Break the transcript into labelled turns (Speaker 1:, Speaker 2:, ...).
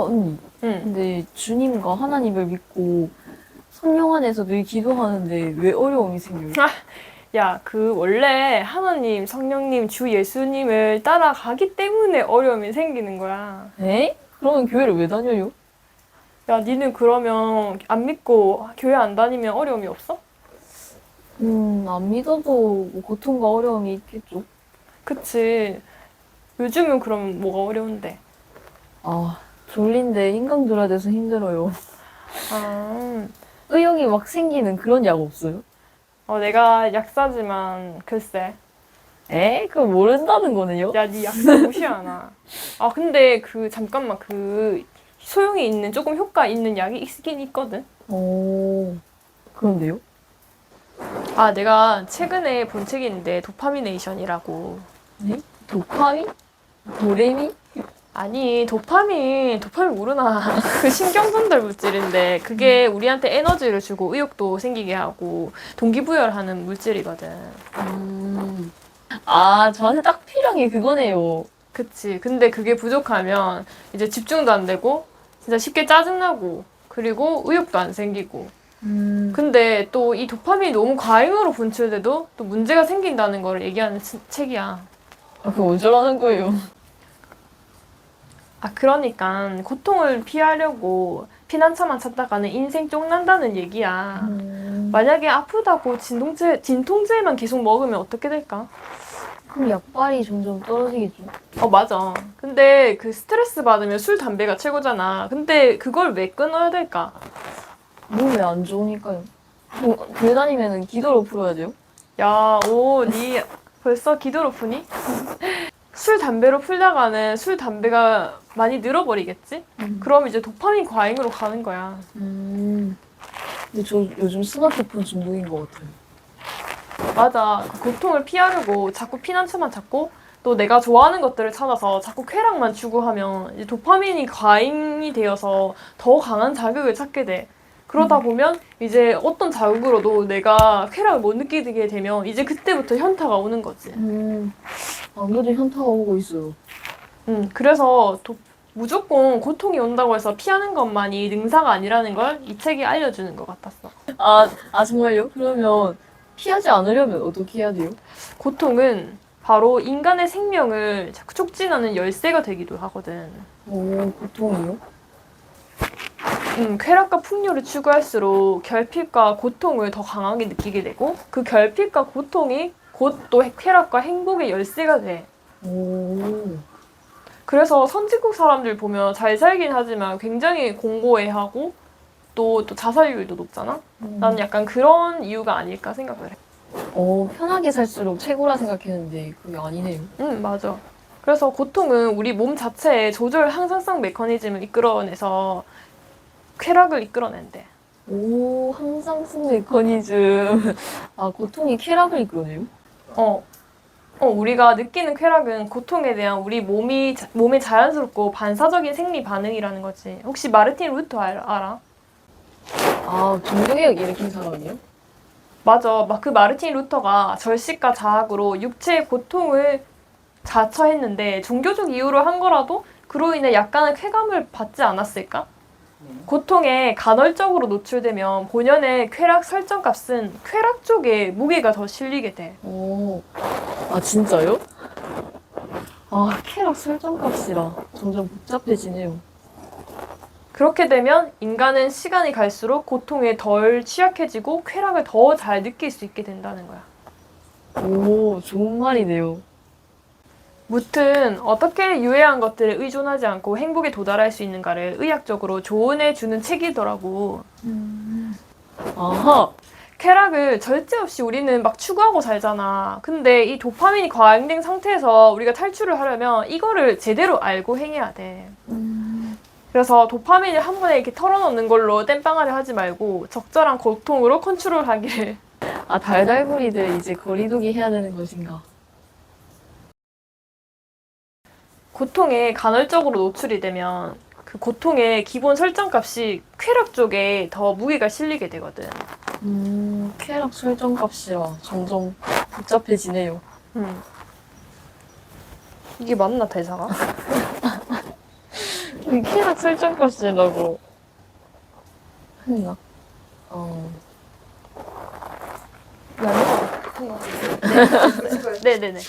Speaker 1: 어, 언니.
Speaker 2: 응.
Speaker 1: 근데 주님과 하나님을 믿고 성령 안에서 늘 기도하는데 왜 어려움이 생겨요?
Speaker 2: 야, 그 원래 하나님, 성령님, 주 예수님을 따라가기 때문에 어려움이 생기는 거야.
Speaker 1: 에? 그러면 교회를 왜 다녀요?
Speaker 2: 야, 니는 그러면 안 믿고 교회 안 다니면 어려움이 없어?
Speaker 1: 음, 안 믿어도 뭐 고통과 어려움이 있겠죠.
Speaker 2: 그치. 요즘은 그럼 뭐가 어려운데?
Speaker 1: 아, 졸린데 인강 들어야 돼서 힘들어요.
Speaker 2: 아,
Speaker 1: 의욕이 막 생기는 그런 약 없어요?
Speaker 2: 어, 내가 약사지만 글쎄.
Speaker 1: 에? 그거 모른다는 거네요?
Speaker 2: 야, 니 약사 무시하나? 아, 근데 그 잠깐만 그 소용이 있는 조금 효과 있는 약이 있긴 있거든.
Speaker 1: 오, 그런데요?
Speaker 2: 아, 내가 최근에 본 있는데 도파미네이션이라고.
Speaker 1: 네? 도파민? 도레미?
Speaker 2: 아니, 도파민, 도파민 모르나? 그 신경전달 물질인데 그게 우리한테 에너지를 주고 의욕도 생기게 하고 동기부여를 하는 물질이거든.
Speaker 1: 음. 아, 저한테 딱 필요한 게 그거네요.
Speaker 2: 그치. 근데 그게 부족하면 이제 집중도 안 되고 진짜 쉽게 짜증나고 그리고 의욕도 안 생기고
Speaker 1: 음.
Speaker 2: 근데 또 이 도파민이 너무 과잉으로 분출돼도 또 문제가 생긴다는 걸 얘기하는 치- 책이야.
Speaker 1: 아, 그거 어쩌라는 거예요?
Speaker 2: 아, 그러니까 고통을 피하려고 피난처만 찾다가는 인생 쪽난다는 얘기야.
Speaker 1: 음.
Speaker 2: 만약에 아프다고 진통제, 진통제만 계속 먹으면 어떻게 될까?
Speaker 1: 그럼 약발이 점점 떨어지겠죠.
Speaker 2: 어, 맞아. 근데 그 스트레스 받으면 술, 담배가 최고잖아. 근데 그걸 왜 끊어야 될까?
Speaker 1: 몸에 안 좋으니까요. 그럼 교회 다니면은 기도로 풀어야 돼요?
Speaker 2: 야, 오, 니 벌써 기도로 푸니? 술, 담배로 풀다가는 술, 담배가 많이 늘어버리겠지? 그럼 이제 도파민 과잉으로 가는 거야.
Speaker 1: 음. 근데 저 요즘 스마트폰 중독인 것 같아요.
Speaker 2: 맞아. 그 고통을 피하려고 자꾸 피난처만 찾고 또 내가 좋아하는 것들을 찾아서 자꾸 쾌락만 추구하면 이제 도파민이 과잉이 되어서 더 강한 자극을 찾게 돼. 그러다 보면 이제 어떤 자극으로도 내가 쾌락을 못 느끼게 되면 이제 그때부터 현타가 오는 거지.
Speaker 1: 음. 안 그래도 현타가 오고 있어요.
Speaker 2: 음, 그래서 도- 무조건 고통이 온다고 해서 피하는 것만이 능사가 아니라는 걸 이 책이 알려주는 것 같았어.
Speaker 1: 아, 아 정말요? 그러면 피하지 않으려면 어떻게 해야 돼요?
Speaker 2: 고통은 바로 인간의 생명을 자꾸 촉진하는 열쇠가 되기도 하거든.
Speaker 1: 오, 고통이요?
Speaker 2: 음, 쾌락과 풍요를 추구할수록 결핍과 고통을 더 강하게 느끼게 되고 그 결핍과 고통이 곧 또 쾌락과 행복의 열쇠가 돼.
Speaker 1: 오.
Speaker 2: 그래서 선진국 사람들 보면 잘 살긴 하지만 굉장히 공고해하고 또, 또 자살률도 높잖아?
Speaker 1: 음.
Speaker 2: 나는 약간 그런 이유가 아닐까 생각을 해.
Speaker 1: 어, 편하게 살수록 최고라 생각했는데 그게 아니네요.
Speaker 2: 응, 맞아. 그래서 고통은 우리 몸 자체의 조절 항상성 메커니즘을 이끌어내서 쾌락을 이끌어낸대.
Speaker 1: 오, 항상성 메커니즘. 아, 고통이 쾌락을 이끌어내요?
Speaker 2: 어. 어, 우리가 느끼는 쾌락은 고통에 대한 우리 몸이, 자- 몸의 자연스럽고 반사적인 생리 반응이라는 거지. 혹시 마르틴 루터 알, 알아?
Speaker 1: 아, 종교개혁 일으킨 사람이요?
Speaker 2: 맞아. 막 그 마르틴 루터가 절식과 자학으로 육체의 고통을 자처했는데 종교적 이유로 한 거라도 그로 인해 약간의 쾌감을 받지 않았을까? 고통에 간헐적으로 노출되면 본연의 쾌락 설정 값은 쾌락 쪽에 무게가 더 실리게 돼.
Speaker 1: 오. 아, 진짜요? 아, 쾌락 설정값이라 점점 복잡해지네요.
Speaker 2: 그렇게 되면 인간은 시간이 갈수록 고통에 덜 취약해지고 쾌락을 더 잘 느낄 수 있게 된다는 거야.
Speaker 1: 오, 좋은 말이네요.
Speaker 2: 무튼 어떻게 유해한 것들에 의존하지 않고 행복에 도달할 수 있는가를 의학적으로 조언해 주는 책이더라고.
Speaker 1: 아하.
Speaker 2: 쾌락을 절제 없이 우리는 막 추구하고 살잖아. 근데 이 도파민이 과잉된 상태에서 우리가 탈출을 하려면 이거를 제대로 알고 행해야 돼. 그래서 도파민을 한 번에 이렇게 털어놓는 걸로 땜빵하려 하지 말고 적절한 고통으로 컨트롤하기를.
Speaker 1: 아, 달달구리들 이제 거리두기 해야 되는 것인가?
Speaker 2: 고통에 간헐적으로 노출이 되면 그 고통의 기본 설정값이 쾌락 쪽에 더 무게가 실리게 되거든.
Speaker 1: 음, 쾌락 설정값이라 점점 복잡해지네요.
Speaker 2: 음. 이게 맞나 대사가?
Speaker 1: 쾌락 하려고 했나? 어.
Speaker 2: 네네네.